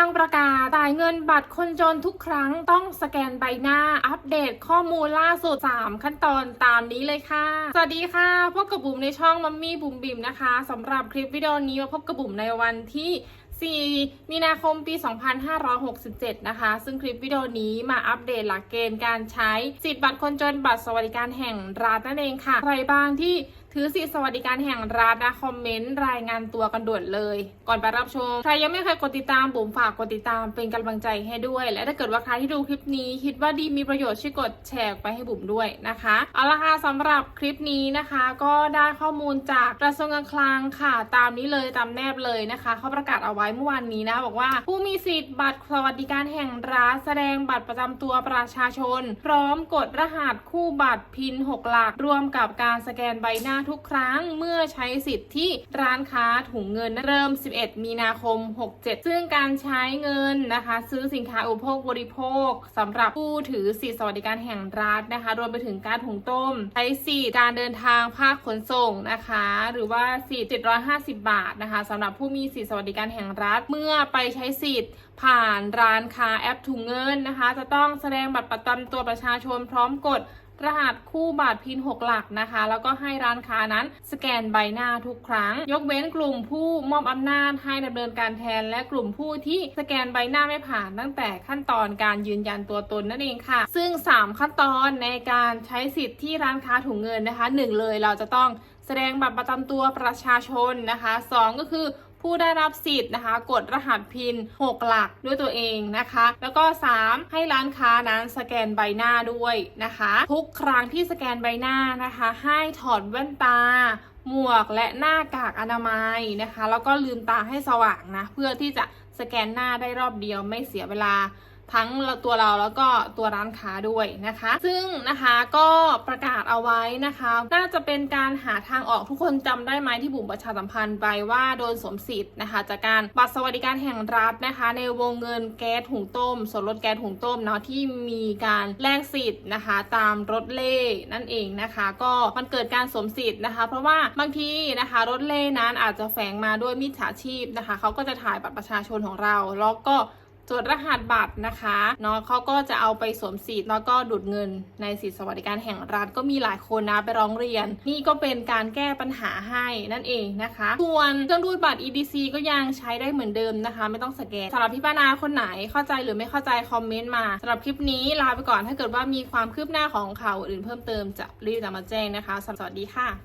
ลังประกาศจ่ายเงินบัตรคนจนทุกครั้งต้องสแกนใบหน้าอัปเดตข้อมูลล่าสุด 3 ขั้นตอนตามนี้เลยค่ะ สวัสดีค่ะ พบกับบุ๋มในช่องมัมมี่บุ๋มบิ๋มนะคะสำหรับคลิปวิดีโอนี้มาพบกับบุ๋มในวันที่ 4 มีนาคมปี 2567 นะคะ ซึ่งคลิปวิดีโอนี้มาอัปเดตหลักเกณฑ์การใช้สิทธิบัตรคนจนบัตรสวัสดิการแห่งรัฐนั่นเองค่ะ ใครบ้างที่ถือสิทธิสวัสดิการแห่งรัฐนะ คอมเมนต์ รายงานตัวกันด่วนเลย ก่อนไปรับชม ใครยังไม่เคยกดติดตามบุ๋มฝากกดติดตามเป็นกำลังใจให้ด้วย และถ้าเกิดว่าใครที่ดูคลิปนี้คิดว่าดีมีประโยชน์ช่วยกดแชร์ไปให้บุ๋มด้วยนะคะ เอาละค่ะสำหรับคลิปนี้นะคะ ก็ได้ข้อมูลจากกระทรวงการคลังค่ะ ตามนี้เลยตามแนบเลยนะคะเขาประกาศเอาไว้เมื่อวานนี้นะ บอกว่าผู้มีสิทธิ์บัตรสวัสดิการแห่งรัฐแสดงบัตรประจำตัวประชาชน พร้อมกดรหัสคู่บัตรพิน 6 หลักรวมกับการสแกนใบหน้าทุกครั้งเมื่อใช้สิทธิ์ที่ร้านค้าถุงเงินเริ่ม 11 มีนาคม 67 ซึ่งการใช้เงินนะคะ ซื้อสินค้าอุปโภคบริโภคสำหรับผู้ถือสิทธิสวัสดิการแห่งรัฐนะคะ รวมไปถึงการถุงต้มใช้สิทธิการเดินทางภาคขนส่งนะคะ หรือว่าสิทธิ750 บาทนะคะสำหรับผู้มีสิทธิสวัสดิการแห่งรัฐ เมื่อไปใช้สิทธิ์ ผ่านร้านค้าแอปถุงเงินนะคะ จะต้องแสดงบัตรประจำตัวประชาชนพร้อมกดรหัสคู่บัตรพิน 6 หลักนะคะ แล้วก็ให้ร้านค้านั้นสแกนใบหน้าทุกครั้ง ยกเว้นกลุ่มผู้มอบอำนาจให้ดำเนินการแทน และกลุ่มผู้ที่สแกนใบหน้าไม่ผ่านตั้งแต่ขั้นตอนการยืนยันตัวตนนั่นเองค่ะ ซึ่ง 3 ขั้นตอนในการใช้สิทธิ์ที่ร้านค้าถุงเงินนะคะ 1 เลยเราจะต้องแสดงบัตรประจำตัวประชาชนนะคะ 2 ก็คือ ผู้ได้รับสิทธิ์นะคะ กดรหัสพิน 6 หลักด้วยตัวเองนะคะ แล้วก็ 3 ให้ร้านค้านั้นสแกนใบหน้าด้วยนะคะ ทุกครั้งที่สแกนใบหน้านะคะ ให้ถอดแว่นตาหมวกและหน้ากากอนามัยนะคะ แล้วก็ลืมตาให้สว่างนะ เพื่อที่จะสแกนหน้าได้รอบเดียวไม่เสียเวลา ทั้งตัวเราแล้วก็ตัวร้านค้าด้วยนะคะ ซึ่งนะคะก็ประกาศเอาไว้นะคะ น่าจะเป็นการหาทางออกทุกคนจำได้ไหมที่บุ๋มประชาสัมพันธ์ไปว่าโดนสวมสิทธิ์นะคะ จากการบัตรสวัสดิการแห่งรัฐนะคะ ในวงเงินแก๊สหุงต้ม ส่วนลดแก๊สหุงต้มเนาะที่มีการแลกสิทธิ์นะคะ ตามรถเล่นั่นเองนะคะ ก็มันเกิดการสวมสิทธิ์นะคะ เพราะว่าบางทีนะคะรถเล่นั้นอาจจะแฝงมาด้วยมิจฉาชีพนะคะเขาก็จะถ่ายบัตรประชาชนของเราแล้วก็ จดรหัสบัตรนะคะเนาะเขาก็จะเอาไปสวมสิทธิ์แล้วก็ดูดเงินในสิทธิสวัสดิการแห่งรัฐก็มีหลายคนนะไปร้องเรียน นี่ก็เป็นการแก้ปัญหาให้นั่นเองนะคะ ส่วนเครื่องรูดบัตร EDC ก็ยังใช้ได้เหมือนเดิมนะคะ ไม่ต้องสแกนสำหรับพี่ป้านาคนไหนเข้าใจหรือไม่เข้าใจคอมเมนต์มาสำหรับคลิปนี้ลาไปก่อนถ้าเกิดว่ามีความคืบหน้าของข่าวอื่นเพิ่มเติมจะรีบนำมาแจ้งนะคะสวัสดีค่ะ